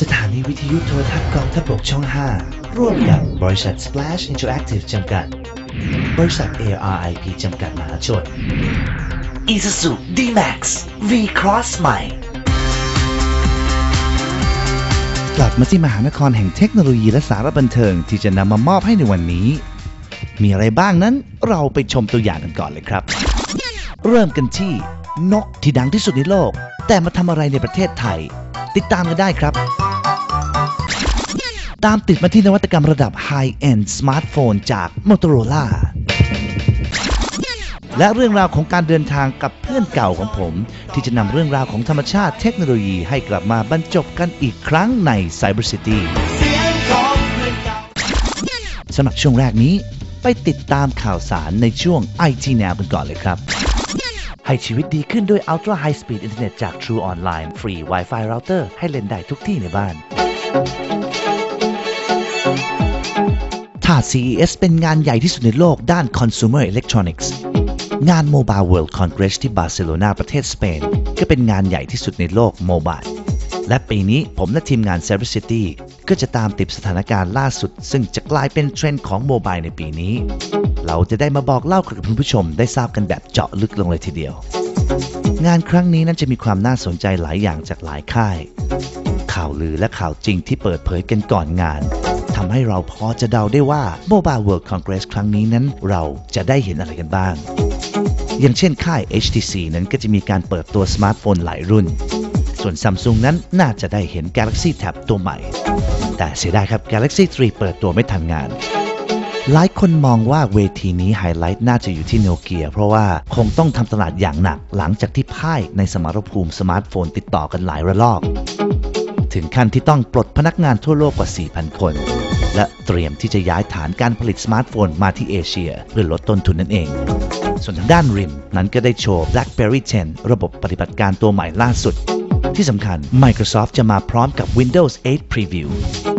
สถานีวิทยุโทรทัศน์กองทัพบกช่อง 5 ร่วมกับบริษัท Splash Interactive จำกัด บริษัท ARIP จำกัดมหาชน Isuzu D-Max V-Cross ใหม่ กลับมาที่มหานครแห่งเทคโนโลยีและสารบันเทิงที่จะนำมามอบให้ในวันนี้ มีอะไรบ้างนั้นเราไปชมตัวอย่างกันก่อนเลยครับ เริ่มกันที่ นกที่ดังที่สุดในโลก แต่มาทำอะไรในประเทศไทย ติดตามกันได้ครับ ตามติดมาที่นวัตกรรมระดับ High-end สมาร์ทโฟนจาก Motorola และเรื่องราวของการเดินทางกับเพื่อนเก่าของผม ที่จะนำเรื่องราวของธรรมชาติเทคโนโลยีให้กลับมาบรรจบกันอีกครั้งใน Cyber City สำหรับช่วงแรกนี้ ไปติดตามข่าวสารในช่วง IT Now กันก่อนเลยครับ ให้ชีวิตดีขึ้นด้วย Ultra High Speed Internet จาก True Online ฟรี Wi-Fi Router ให้เล่นได้ทุกที่ในบ้าน ถ้า CES เป็นงานใหญ่ที่สุดในโลกด้าน Consumer Electronics งาน Mobile World Congress ที่บาร์เซโลนาประเทศสเปน ก็เป็นงานใหญ่ที่สุดในโลกโมบายและปีนี้ผมและทีมงาน Cyber City ก็จะตามติดสถานการณ์ล่าสุด ซึ่งจะกลายเป็นเทรนด์ของโมบายในปีนี้ เราจะได้มาบอกเล่ากับคุณผู้ชมได้ทราบกันแบบเจาะลึกลงเลยทีเดียว งานครั้งนี้นั้นจะมีความน่าสนใจหลายอย่างจากหลายค่าย ข่าวลือและข่าวจริงที่เปิดเผยกันก่อนงาน ทำให้เราพอจะเดาได้ว่า Mobile World Congress ครั้งนี้นั้นเราจะได้เห็นอะไรกันบ้าง อย่างเช่นค่าย HTC นั้นก็จะมีการเปิดตัวสมาร์ทโฟนหลายรุ่น ส่วน Samsung นั้นน่าจะได้เห็น Galaxy Tab ตัวใหม่ แต่เสียดายครับ Galaxy 3 เปิดตัวไม่ทันงานหลายคนมองว่าเวทีนี้ไฮไลท์น่าจะอยู่ที่โนเกียเพราะว่าคงต้องทำตลาดอย่างหนักหลังจากที่พ่ายในสมรภูมิสมาร์ทโฟนติดต่อกันหลายระลอก ถึงขั้นที่ต้องปลดพนักงานทั่วโลกกว่า 4,000 คน และเตรียมที่จะย้ายฐานการผลิตสมาร์ทโฟนมาที่เอเชีย เพื่อลดต้นทุนนั่นเอง ส่วนทางด้านริมนั้นก็ได้โชว์ BlackBerry 10 ระบบปฏิบัติการตัวใหม่ล่าสุด ที่สำคัญ Microsoft จะมาพร้อมกับ Windows 8 Preview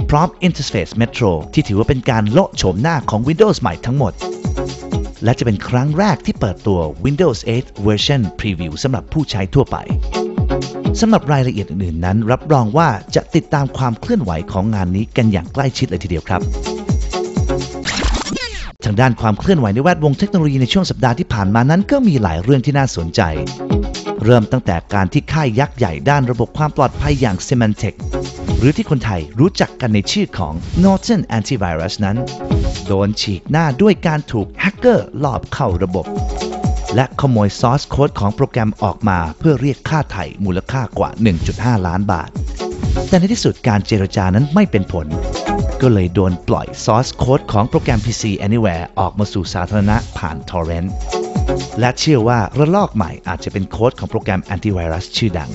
พร้อม Interface Metro ที่ถือว่าเป็นการโละโฉมหน้าของ Windows ใหม่ทั้งหมดและจะเป็นครั้งแรกที่เปิดตัว Windows 8 Version Preview สำหรับผู้ใช้ทั่วไป สำหรับรายละเอียดอื่นๆนั้น รับรองว่าจะติดตามความเคลื่อนไหวของงานนี้กันอย่างใกล้ชิดเลยทีเดียวครับทางด้านความเคลื่อนไหวในแวดวงเทคโนโลยีในช่วงสัปดาห์ที่ผ่านมานั้นก็มีหลายเรื่องที่น่าสนใจ เริ่มตั้งแต่การที่ค่ายยักษ์ใหญ่ด้านระบบความปลอดภัยอย่าง Symantec หรือที่คนไทยรู้จักกันในชื่อของ Norton Antivirus นั้น โดนฉีกหน้าด้วยการถูกแฮกเกอร์ลอบเข้าระบบ และขโมยซอสโค้ดของโปรแกรมออกมาเพื่อเรียกค่าไถ่มูลค่ากว่า 1.5 ล้านบาท แต่ในที่สุดการเจรจานั้นไม่เป็นผล ก็เลยโดนปล่อยซอสโค้ดของโปรแกรม PC Anywhere ออกมาสู่สาธารณะผ่าน Torrent และเชื่อว่าระลอกใหม่อาจจะเป็นโค้ดของโปรแกรมแอนติไวรัสชื่อดัง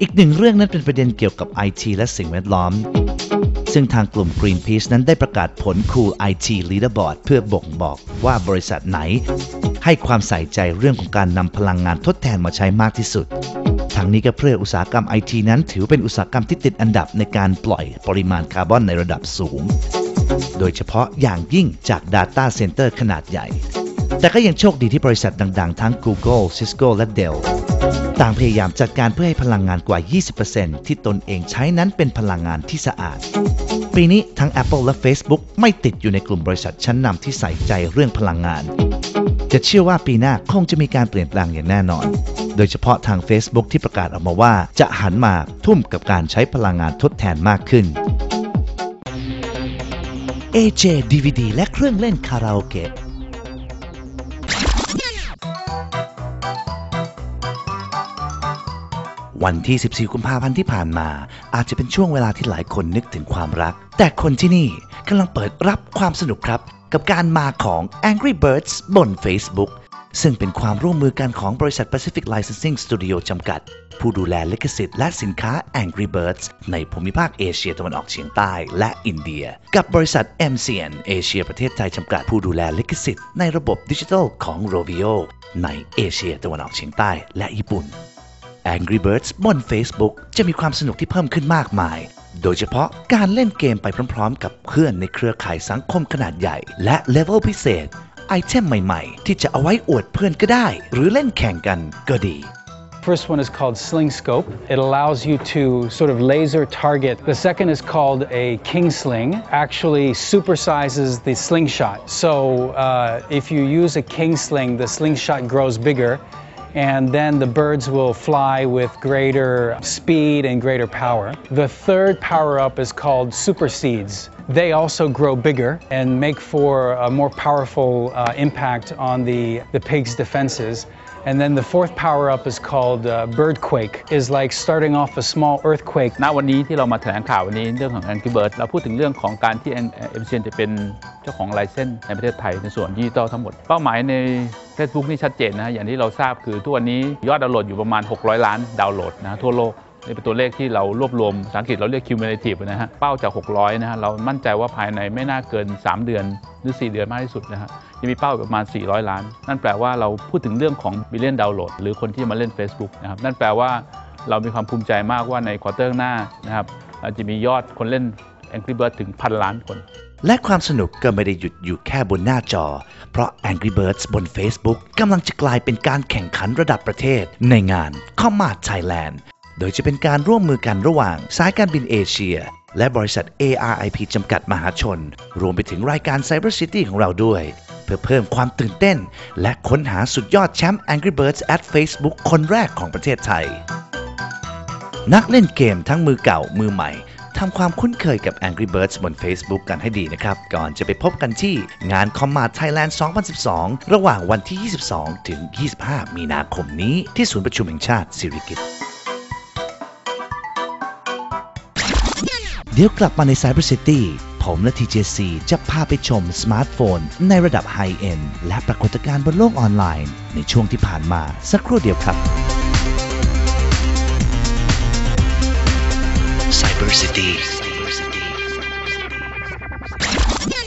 อีกหนึ่งเรื่องนั้นเป็นประเด็นเกี่ยวกับ IT และสิ่งแวดล้อม ซึ่งทางกลุ่ม Greenpeace นั้นได้ประกาศผล Cool IT Leaderboard เพื่อบ่งบอกว่าบริษัทไหน ให้ความใส่ใจเรื่องของการนำพลังงานทดแทนมาใช้มากที่สุดทั้งนี้ก็เพื่ออุตสาหกรรมไอทีนั้นถือเป็นอุตสาหกรรมที่ติดอันดับในการปล่อยปริมาณคาร์บอนในระดับสูง โดยเฉพาะอย่างยิ่งจาก Data Center ขนาดใหญ่ แต่ก็ยังโชคดีที่บริษัทดัง ๆ ทั้ง Google, Cisco และ Dell ต่างพยายามจัดการเพื่อให้พลังงานกว่า 20%ที่ตนเองใช้นั้นเป็นพลังงานที่สะอาด ปีนี้ทั้ง Apple และ Facebook ไม่ติดอยู่ในกลุ่มบริษัทชั้นนำที่ใส่ใจเรื่องพลังงาน จะเชื่อว่าปีหน้าคงจะมีการเปลี่ยนแปลงอย่างแน่นอน โดยเฉพาะทาง Facebook ที่ประกาศออกมาว่าจะหันมาทุ่มกับการใช้พลังงานทดแทนมากขึ้น AJ DVD และเครื่องเล่นคาราโอเกะ วันที่ 14 กุมภาพันธ์ที่ผ่านมา อาจจะเป็นช่วงเวลาที่หลายคนนึกถึงความรัก แต่คนที่นี่กำลังเปิดรับความสนุกครับ กับการมาของ Angry Birds บน Facebook ซึ่งเป็นความร่วมมือกันของบริษัท Pacific Licensing Studio จำกัด ผู้ดูแลลิขสิทธิ์และสินค้า Angry Birds ในภูมิภาคเอเชียตะวันออกเฉียงใต้และอินเดีย กับบริษัท MCN เอเชียประเทศไทยจำกัดผู้ดูแลลิขสิทธิ์ในระบบดิจิทัลของ Rovio ในเอเชียตะวันออกเฉียงใต้และญี่ปุ่น Angry Birds บน Facebook จะมีความสนุกที่เพิ่มขึ้นมากมาย โดยเฉพาะการเล่นเกมไปพร้อมๆ กับเพื่อนในเครือข่ายสังคมขนาดใหญ่ และเลเวลพิเศษ ไอเทมใหม่ๆ ที่จะเอาไว้อวดเพื่อนก็ได้ หรือเล่นแข่งกันก็ดี first one is called Sling Scope. It allows you to sort of laser target. The second is called a King Sling. Actually supersizes the slingshot. So uh, if you use a King Sling, the slingshot grows bigger and then the birds will fly with greater speed and greater power. The third power up is called super seeds. They also grow bigger and make for a more powerful uh, impact on the, the pig's defenses. And then the fourth power up is called uh, birdquake, is like starting off a small earthquake ณวันนี้ที่เรามาแถลงข่าววันนี้เรื่องของ Angry Bird เราพูดถึงเรื่องของการที่เอ็มเซียนจะเป็นเจ้าของไลเซนส์ในประเทศไทยในส่วนดิจิตอลทั้งหมด เป้าหมายใน Facebook นี่ชัดเจนนะอย่างที่เราทราบคือทุกวันนี้ยอดดาวน์โหลดอยู่ประมาณ 600 ล้านดาวน์โหลดนะทั่วโลกนี่เป็นตัวเลขที่เรารวบรวมภาษาอังกฤษเราเรียก cumulative นะฮะ เป้าจาก 600 นะฮะ เรามั่นใจว่าภายในไม่น่าเกิน 3 เดือน หรือ 4 เดือนมากที่สุดนะฮะ จะมีเป้าประมาณ 400 ล้าน นั่นแปลว่าเราพูดถึงเรื่องของ billion download หรือคนที่มาเล่น Facebook นะครับนั่นแปลว่าเรามีความภูมิใจมากว่าในควอเตอร์หน้านะครับเราจะมียอดคนเล่น Angry Birds ถึงพันล้านคน และความสนุกก็ไม่ได้หยุดอยู่แค่บนหน้าจอ เพราะ Angry Birds บน Facebook กำลังจะกลายเป็นการแข่งขันระดับประเทศ ในงาน c o m m a r t Thailand โดยจะเป็นการร่วมมือกันระหว่างสายการบินเอเชีย และบริษัท ARIP จำกัดมหาชน รวมไปถึงรายการ Cyber City ของเราด้วย เพื่อเพิ่มความตื่นเต้น และค้นหาสุดยอดแชมป์ Angry Birds at Facebook คนแรกของประเทศไทย นักเล่นเกมทั้งมือเก่ามือใหม่ทำความคุ้นเคยกับ Angry Birds บน Facebook กันให้ดีนะครับ ก่อนจะไปพบกันที่งาน c o m m a r t Thailand 2012 ระหว่างวันที่ 22 ถึง 25 มีนาคมนี้ที่ศูนย์ประชุมแห่งชาติสิริกิติ์เดี๋ยวกลับมาใน Cyber City ผมและ TJC จะพาไปชมสมาร์ทโฟน ในระดับไฮเอ็นและปรากฏการณ์บนโลกออนไลน์ ในช่วงที่ผ่านมาสักครู่เดียวครับ Cyber City